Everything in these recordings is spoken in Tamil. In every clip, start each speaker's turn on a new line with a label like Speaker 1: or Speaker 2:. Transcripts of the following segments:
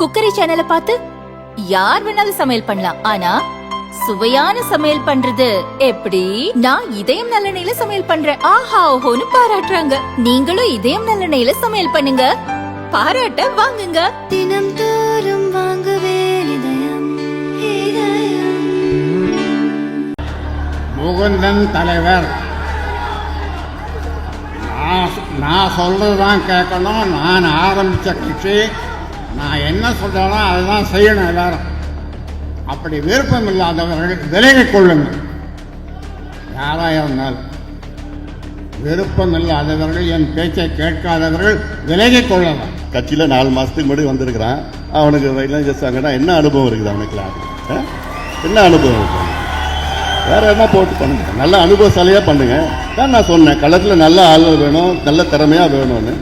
Speaker 1: குக்கரி சேனலை பார்த்து யார் வேணாலும் சமையல் பண்ணலாம். ஆனா சுவையான சமையல் பண்றது எப்படி? நான் இதயம் நல்லெண்ணெயில சமையல் பண்றேன். ஆஹா ஓஹோன்னு பாராட்டுறாங்க. நீங்களும் இதயம் நல்லெண்ணெயில சமையல் பண்ணுங்க. பாராட்ட வாங்குங்க.
Speaker 2: தினம் தோறும் வாங்குவே இதயம் இதயம்.
Speaker 3: முகுந்தன் தலைவர். நான் நான் சொல்கிறது தான் கேட்கணும். நான் ஆரம்பித்த கட்சி நான் என்ன சொல்கிறேனோ அதுதான் செய்யணும் எல்லாரும். அப்படி விருப்பம் இல்லாதவர்கள் விலகிக் கொள்ளுங்கள். யாராக இருந்தாலும். விருப்பம் இல்லாதவர்கள் என் பேச்சை கேட்காதவர்கள் விலகிக் கொள்ளலாம்.
Speaker 4: கட்சியில் நாலு மாதத்துக்கு முன்னாடி வந்திருக்கிறான். அவனுக்கு இளைஞர் என்ன அனுபவம் இருக்குது அவனுக்குலாம் ஆ? என்ன அனுபவம் இருக்கு வேற என்ன போட்டு பண்ணுங்க? நல்ல அனுபவசாலியாக பண்ணுங்க. தான் நான் சொன்னேன் களத்தில் நல்ல ஆள் வேணும் நல்ல திறமையாக வேணும்னு.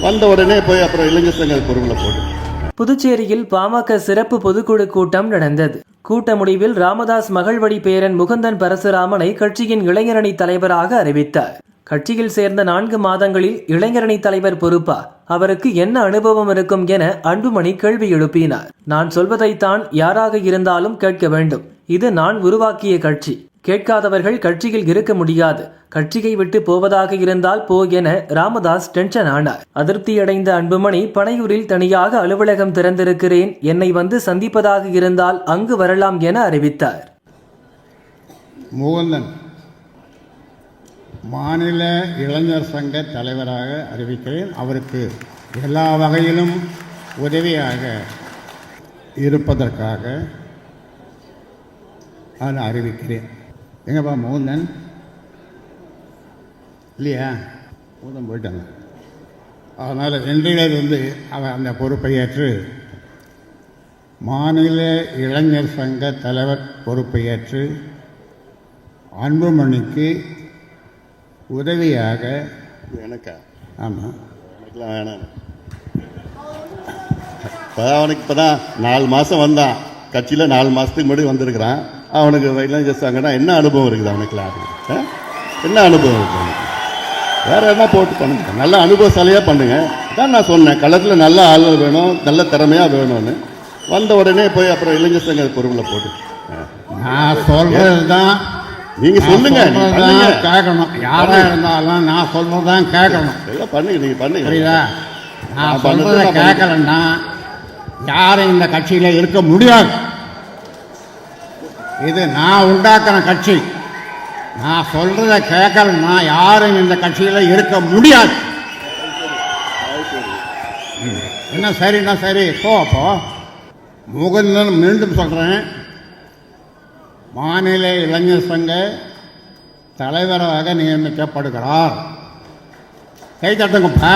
Speaker 4: வந்த உடனே போய் அப்புறம் இளைஞர் சங்க பொருளை போட்டு.
Speaker 5: புதுச்சேரியில் பாமக சிறப்பு பொதுக்குழு கூட்டம் நடந்தது. கூட்ட முடிவில் ராமதாஸ் மகள்வழி பேரன் முகுந்தன் பரசுராமனை கட்சியின் இளைஞரணி தலைவராக அறிவித்தார். கட்சியில் சேர்ந்த நான்கு மாதங்களில் இளைஞரணி தலைவர் பொறுப்பா? அவருக்கு என்ன அனுபவம் இருக்கும் என அன்புமணி கேள்வி எழுப்பினார். நான் சொல்வதைத்தான் யாராக இருந்தாலும் கேட்க வேண்டும். இது நான் உருவாக்கிய கட்சி. கேட்காதவர்கள் கட்சியில் இருக்க முடியாது. கட்சியை விட்டு போவதாக இருந்தால் போ என ராமதாஸ் டென்ஷன் ஆனார். அதிருப்தியடைந்த அன்புமணி பனையூரில் தனியாக அலுவலகம் திறந்திருக்கிறேன். என்னை வந்து சந்திப்பதாக இருந்தால் அங்கு வரலாம் என அறிவித்தார்.
Speaker 3: மாநில இளைஞர் சங்க தலைவராக அறிவிக்கிறேன். அவருக்கு எல்லா வகையிலும் உதவியாக இருப்பதற்காக நான் அறிவிக்கிறேன். எங்கப்பா முகுந்தன் இல்லையா? முகுந்தன் போயிட்டாங்க. அதனால் இன்றிலிருந்து அவர் அந்த பொறுப்பை ஏற்று மாநில இளைஞர் சங்க தலைவர் பொறுப்பை ஏற்று அன்புமணிக்கு உதவியாக
Speaker 4: எனக்கா?
Speaker 3: ஆமாம்
Speaker 4: எனக்குலாம் வேணாம். இப்போ அவனுக்கு இப்போ தான் நாலு மாதம் வந்தான். கட்சியில் நாலு மாதத்துக்கு முன்னாடி வந்திருக்கிறான். அவனுக்கு இளைஞர் சங்கன்னா என்ன அனுபவம் இருக்குது அவனுக்குலாம் ஆ? என்ன அனுபவம் இருக்குது அவனுக்கு? வேற என்ன போட்டு பண்ணுங்க? நல்ல அனுபவசாலியாக பண்ணுங்க. தான் நான் சொன்னேன் களத்தில் நல்ல ஆளுகள் வேணும் நல்ல திறமையாக வேணும்னு. வந்த உடனே போய் அப்புறம் இளைஞர் சங்க பொருளை போட்டு.
Speaker 3: நான் சொல்றது தான்
Speaker 4: நீங்க சொல்லுங்க.
Speaker 3: கேட்கணும். யாராக இருந்தாலும் நான் சொல்றது தான் கேட்கணும்.
Speaker 4: எல்லாம் பண்ணுங்க நீங்க பண்ணுங்க.
Speaker 3: புரியுதா? நான்
Speaker 4: நான்
Speaker 3: கேட்கலன்னா யாரும் இந்த கட்சியில் இருக்க முடியாது. இது நான் உண்டாக்கின கட்சி. நான் சொல்றதை கேட்கலன்னா யாரும் இந்த கட்சியில் இருக்க முடியாது. என்ன சரின்னா சரி? போ அப்போ முகுந்தன் மீண்டும் சொல்கிறேன் மாநில இளைஞர் சங்க தலைவராக நியமிக்கப்படுகிறார். கை தட்டுங்கப்பா.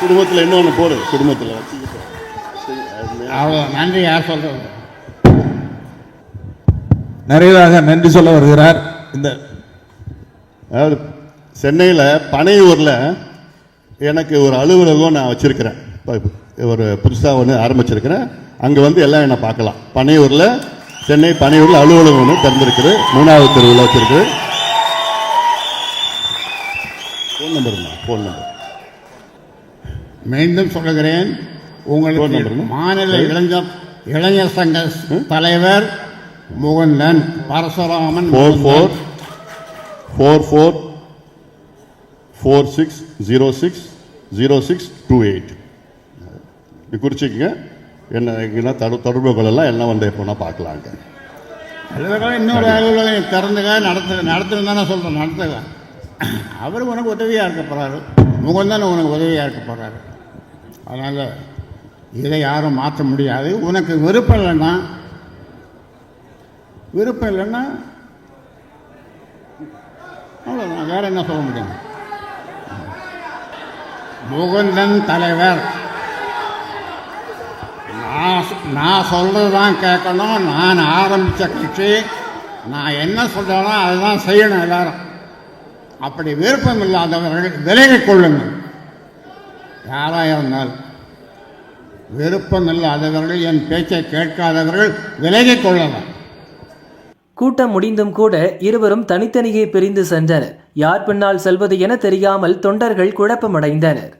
Speaker 4: குடும்பத்தில் இன்னொன்று போடு குடும்பத்தில்
Speaker 3: அவ்வளோ நன்றி யார் சொல்கிறது
Speaker 6: நிறைவாக நன்றி சொல்ல வருகிறார். இந்த
Speaker 4: அதாவது சென்னையில் பனையூரில் எனக்கு ஒரு அலுவலகம் நான் வச்சுருக்கிறேன். ஒரு புதுசாக ஒன்று ஆரம்பிச்சிருக்கிறேன். அங்கே வந்து எல்லாம் என்னை பார்க்கலாம். பனையூரில் சென்னை பனையூரில் அலுவலகம் ஒன்று திறந்திருக்குது. மூணாவது தெருவில் வச்சிருக்கு ஃபோன் நம்பருமா ஃபோன் நம்பர்
Speaker 3: மீண்டும் சொல்லுகிறேன். உங்களுக்கு? மாநில இளைஞர் இளைஞர் சங்க தலைவர் Mukundan Parasuraman
Speaker 4: four four. Four four four six zero six zero six two eight இது குறிச்சிக்கங்க. என்ன எங்கன்னா தொட தொடர்பு கொள்ளலாம் எல்லாம் வந்து எப்போனா பார்க்கலாங்க.
Speaker 3: இன்னொரு அலுவலகம் திறந்துக நடத்து நடத்துன்னு தானே சொல்கிறேன் நடத்துக. அவர் உனக்கு உதவியாக இருக்க போகிறாரு முகந்தன் உனக்கு உதவியாக இருக்க போகிறாரு அதனால் இதை யாரும் மாற்ற முடியாது. உனக்கு விருப்பம் இல்லைன்னா விருப்பம் இல்லைன்னா அவ்வளோதான் வேற என்ன சொல்ல முடியும்? முகுந்தன் தலைவர். நான் நான் சொல்கிறது தான் கேட்கணும். நான் ஆரம்பித்த கட்சி. நான் என்ன சொல்கிறேனோ அதுதான் செய்யணும் எல்லாரும். அப்படி விருப்பம் இல்லாதவர்கள் விலகிக் கொள்ளுங்கள். யாராக இருந்தாலும் விருப்பம் இல்லாதவர்கள் என் பேச்சை கேட்காதவர்கள் விலகிக் கொள்ளலாம்.
Speaker 5: கூட்டம் முடிந்தும் கூட இருவரும் தனித்தனியே பிரிந்து சென்றனர். யார் பின்னால் செல்வது என தெரியாமல் தொண்டர்கள் குழப்பமடைந்தனர்.